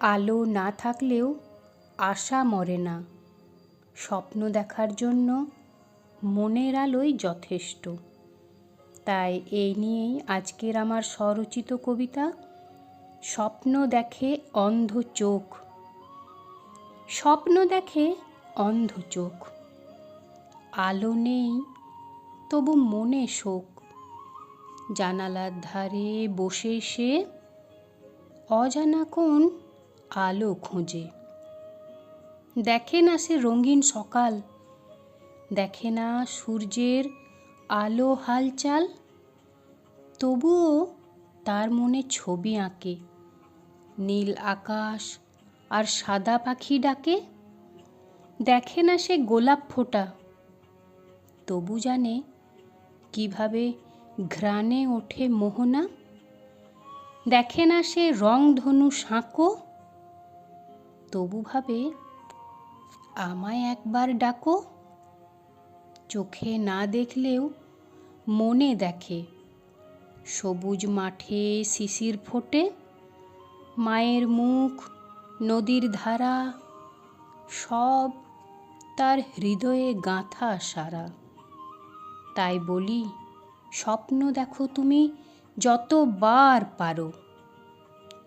আলো না থাকলেও আশা মরে না। স্বপ্ন দেখার জন্য মনের আলোই যথেষ্ট। তাই এই নিয়েই আজকের আমার স্বরচিত কবিতা, স্বপ্ন দেখে অন্ধ চোখ। স্বপ্ন দেখে অন্ধ চোখ। আলো নেই, তবু মনে শোক। জানালার ধারে বসে সে অজানা কোন আলো খোঁজে। দেখে না সে রঙিন সকাল। দেখে না সূর্যের আলো হালচাল। তবুও তার মনে ছবি আঁকে। নীল আকাশ আর সাদা পাখি ডাকে। দেখে না সে গোলাপ ফোটা। তবু জানে কীভাবে ঘ্রাণে ওঠে মোহনা। দেখে না সে রংধনু সাঁকো। তবু ভাবে, আমায় একবার ডাকো। চোখে না দেখলেও মনে দেখে। সবুজ মাঠে শিশির ফোটে, মায়ের মুখ নদীর ধারা, সব তার হৃদয়ে গাঁথা সারা। তাই বলি, স্বপ্ন দেখো তুমি যতবার পারো।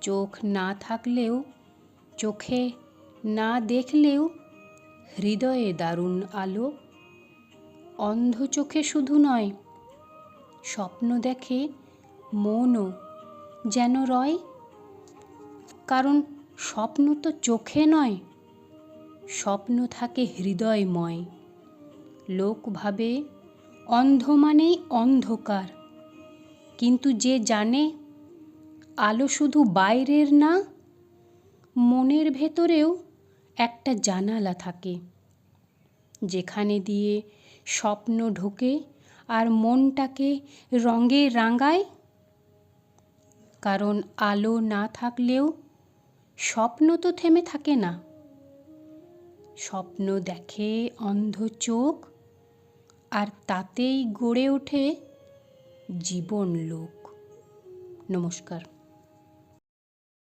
চোখ না থাকলেও চোখে না দেখলেও হৃদয়ে দারুণ আলো। অন্ধ চোখে শুধু নয়, স্বপ্ন দেখে মনও যেন রয়। কারণ স্বপ্ন তো চোখে নয়, স্বপ্ন থাকে হৃদয়ময়। লোক ভাবে অন্ধ মানেই অন্ধকার, কিন্তু যে জানে আলো শুধু বাইরের না মনের ভেতরেও একটা জানালা থাকে, যেখানে দিয়ে স্বপ্ন ঢোকে আর মনটাকে রঙে রাঙায়। কারণ আলো না থাকলেও স্বপ্ন তো থেমে থাকে না। স্বপ্ন দেখে অন্ধ চোখ আর তাতেই গড়ে ওঠে জীবন লোক নমস্কার।